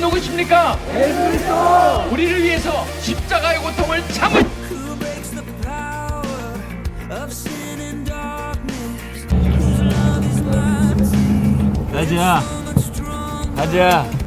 누구십니까? 예수. 우리를 위해서 십자가의 고통을 참은 가자. 가자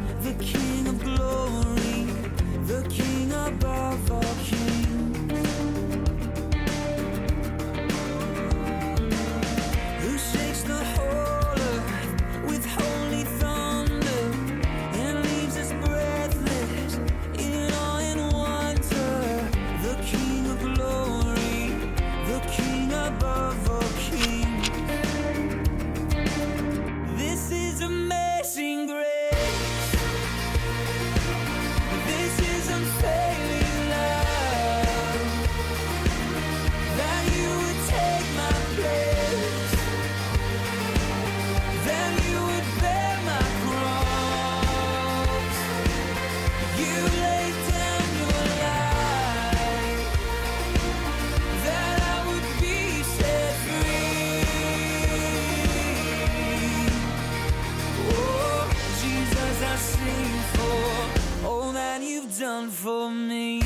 done for me.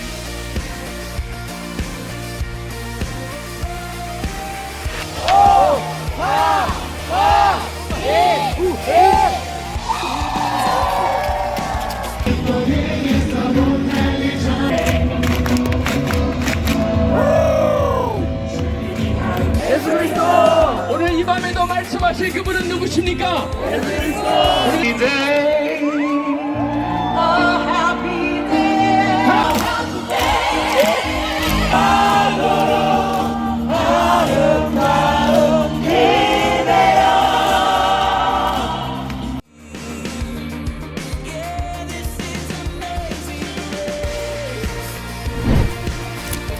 오늘 이 밤에도 말씀하실 그분은 누구십니까? Yeah,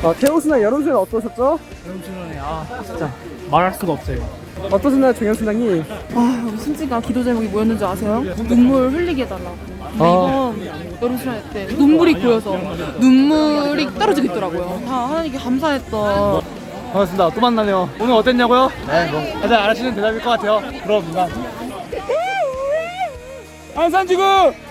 아, 태호수나 여름수는 어떠셨죠? 진짜 말할 수가 없어요. 어떠셨나요, 정현수장님? 아, 순지가 기도 제목이 뭐였는지 아세요? 눈물 흘리게 해달라고. 근데 이번 여름 수련회 때 눈물이 고여서 눈물이 떨어지고 있더라고요. 다 하나님께 감사했던 반갑습니다. 또 만나네요. 오늘 어땠냐고요? 네, 뭐. 다들 알아시는 대답일 것 같아요. 그럼, 안산지구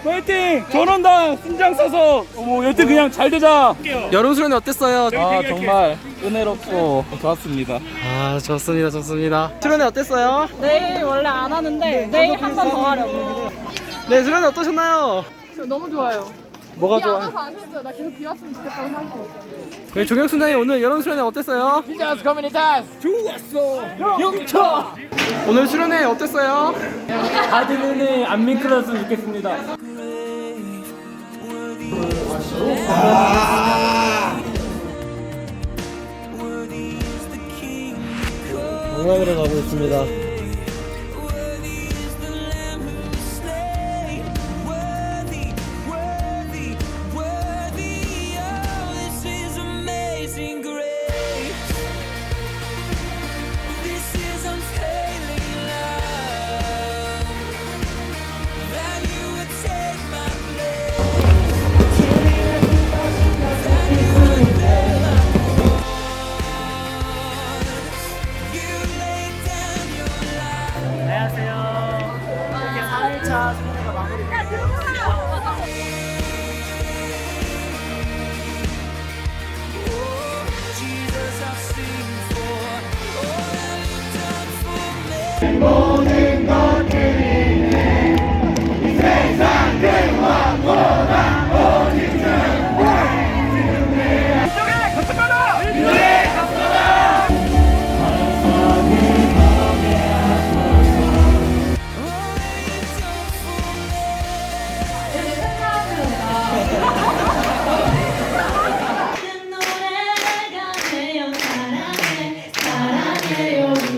화이팅! 전원당 순장 써서 어머 여튼 그냥 잘 되자. 여름 수련회 어땠어요? 아 정말 은혜롭고 좋았습니다. 아 좋습니다, 좋습니다. 수련회 어땠어요? 내일 원래 안 하는데 내일 한 번 더 하려고. 네 수련회 어떠셨나요? 너무 좋아요. 뭐가 비 안 좋아요? 와서 아쉽어요. 나 계속 비 왔으면 좋겠다고 생각해요. 네, 종혁순장님 오늘 여름 수련회 어땠어요? 커뮤니타스 영차! 오늘 수련회 어땠어요? 다들 은혜 안 미끄러졌으면 좋겠습니다. 공항으로 가고 있습니다. Jesus, oh, I sing for all that you've done for me. 되